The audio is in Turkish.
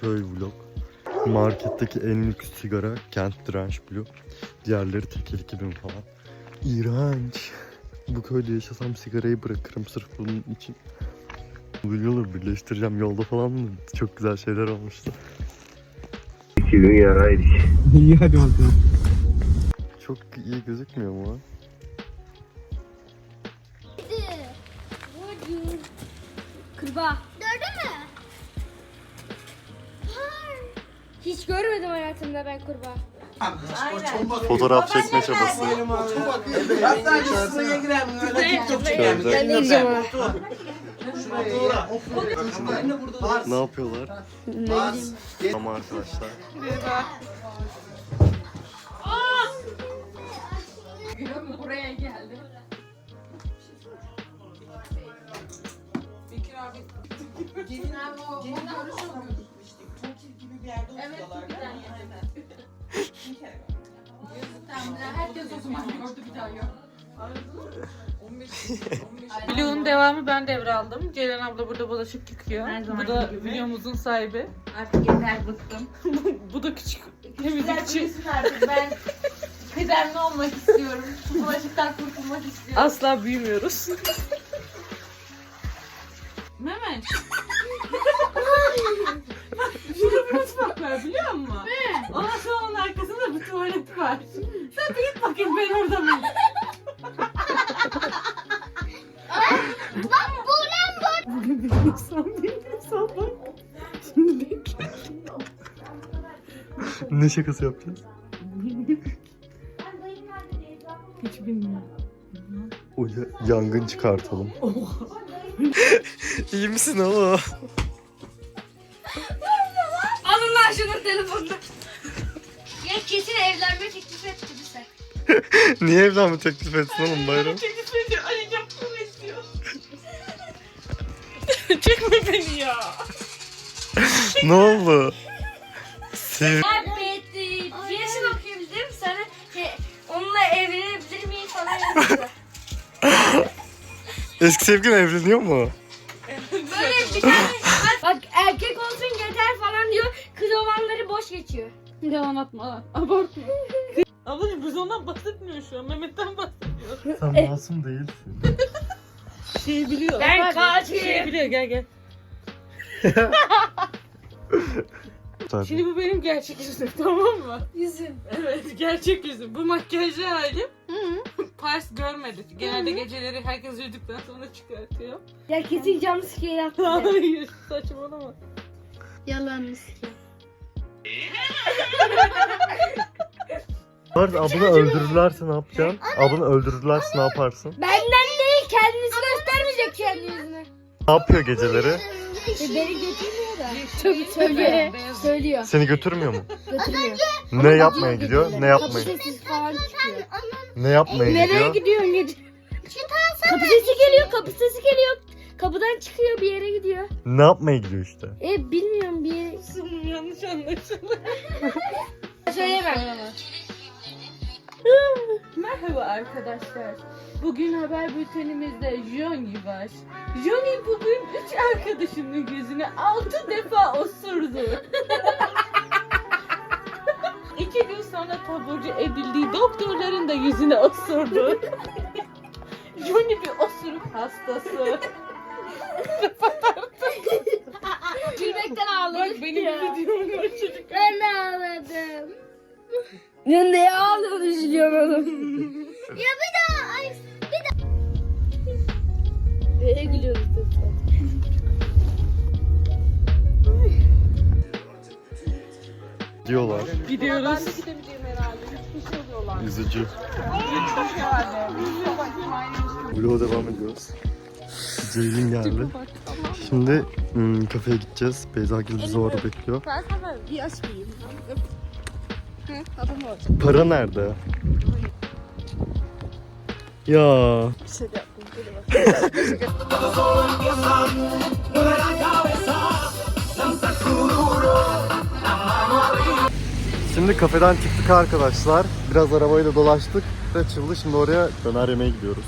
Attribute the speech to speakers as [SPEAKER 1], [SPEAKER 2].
[SPEAKER 1] köy vlog. Marketteki en lüks sigara Kent Direnç Blue. Diğerleri tekel 2000 falan. İğrenç. Bu köyde yaşasam sigarayı bırakırım sırf bunun için. Bu birleştireceğim yolda falan mı? Çok güzel şeyler olmuştu.
[SPEAKER 2] İki gün yaraydık.
[SPEAKER 3] İyi hadi bakalım.
[SPEAKER 1] Çok iyi gözükmüyor mu? o?
[SPEAKER 4] Kırba. Gördün mü? Hiç görmedim hayatımda ben kurbağa.
[SPEAKER 1] Fotoğraf çekme çabası.
[SPEAKER 5] Hatta üstüne girelim öyle TikTok çekelim.
[SPEAKER 4] Ne diyeceğim ona?
[SPEAKER 1] Ne yapıyorlar? Ama arkadaşlar.
[SPEAKER 6] Buraya geldi.
[SPEAKER 5] Bekir abi. Gelin abi o. Gelin. Tokil gibi bir yerde
[SPEAKER 6] Evet,
[SPEAKER 5] oturuyorlar.
[SPEAKER 6] bir tane
[SPEAKER 5] Evet. Bir kere.
[SPEAKER 6] Tamam, herkes o zaman gördü bir daha yok.
[SPEAKER 5] 15 15
[SPEAKER 7] Blue'un devamı ben devraldım. Ceylan abla burada bulaşık yıkıyor. Bu da videomuzun sahibi.
[SPEAKER 6] Artık yeter bıktım.
[SPEAKER 7] Bu da küçük
[SPEAKER 6] Güzel
[SPEAKER 7] temizlikçi.
[SPEAKER 6] büyüsün artık ben kıdemli olmak istiyorum. Bulaşıktan kurtulmak istiyorum.
[SPEAKER 7] Asla büyümüyoruz. Mehmet. Şurada bir mutfak var biliyor musun? Ne? Ondan sonra onun arkasında bir tuvalet var. Sen bir git bakayım ben orada mıyım? Bugün bir insan bir insan bak. Şimdi bekle.
[SPEAKER 1] Ne şakası yapacağız?
[SPEAKER 7] Hiç bilmiyorum.
[SPEAKER 1] O ya- yangın çıkartalım. İyi misin oğlum?
[SPEAKER 4] Alın lan şunun telefonunu. ya kesin evlenme teklif etti bize.
[SPEAKER 1] Niye evlenme teklif etsin oğlum bayram?
[SPEAKER 7] Teklif ediyor. Arayacağım bunu istiyor. Çekme beni ya.
[SPEAKER 1] ne oldu? Sev
[SPEAKER 4] Muhabbeti. Piyasını okuyabilirim sana. Şey, onunla evlenebilir miyim falan.
[SPEAKER 1] Eski sevgilin evleniyor mu?
[SPEAKER 4] Böyle bir tane bak erkek olsun yeter falan diyor. Kız olanları boş geçiyor.
[SPEAKER 7] Yalan atma lan. Abartma. Ablacığım biz ondan bahsetmiyor şu an. Mehmet'ten bahsediyor.
[SPEAKER 1] Sen masum değilsin.
[SPEAKER 7] Şey biliyor.
[SPEAKER 4] Ben katil.
[SPEAKER 7] Şey biliyor gel gel. Şimdi bu benim gerçek yüzüm tamam mı?
[SPEAKER 4] Yüzüm.
[SPEAKER 7] Evet gerçek yüzüm. Bu makyajlı halim. Pars görmedi. Genelde geceleri herkes uyuduktan sonra çıkartıyor.
[SPEAKER 4] Ya kesin cam sikeri attı.
[SPEAKER 7] Hayır saçmalama.
[SPEAKER 4] Yalan sikeri.
[SPEAKER 1] Bu arada abını öldürürlerse ne yapacaksın? Abını öldürürlerse ne yaparsın?
[SPEAKER 4] Benden değil kendisi göstermeyecek kendi yüzünü.
[SPEAKER 1] Ne yapıyor geceleri?
[SPEAKER 4] E, beni götürmüyor da. Tabii söylüyor. Söylüyor.
[SPEAKER 1] Seni götürmüyor mu?
[SPEAKER 4] Götürmüyor.
[SPEAKER 1] Ne yapmaya gidiyor? Ne yapmaya?
[SPEAKER 4] Falan çıkıyor.
[SPEAKER 1] Ne yapmaya
[SPEAKER 4] Nereye
[SPEAKER 1] gidiyor?
[SPEAKER 4] gidiyorsun gece? Kapı sesi geliyor, kapı sesi geliyor. Kapıdan çıkıyor bir yere gidiyor.
[SPEAKER 1] Ne yapmaya gidiyor işte?
[SPEAKER 4] E bilmiyorum bir yere.
[SPEAKER 7] Sunum yanlış anlaşıldı.
[SPEAKER 4] Söyleyemem.
[SPEAKER 7] Arkadaşlar. Bugün haber bültenimizde Johnny var. Johnny bugün üç arkadaşının yüzüne altı defa osurdu. İki gün sonra taburcu edildiği doktorların da yüzüne osurdu. Johnny bir osuruk hastası.
[SPEAKER 4] Gülmekten ağladım.
[SPEAKER 7] Bak benim videomu çocuk.
[SPEAKER 4] Ben de ağladım. Neye ağlıyorsun üzülüyorum oğlum. ya bir daha. Ay, bir daha. Nereye gülüyorsun sen?
[SPEAKER 1] Diyorlar.
[SPEAKER 7] Gidiyoruz.
[SPEAKER 1] Üzücü. Vlog'a devam ediyoruz. Ceylin geldi. Şimdi hmm, kafeye gideceğiz. Beyza Gül bizi orada bekliyor. Para nerede? Ya. Şimdi kafeden çıktık arkadaşlar. Biraz arabayla dolaştık ve açıldı. Şimdi oraya döner yemeye gidiyoruz.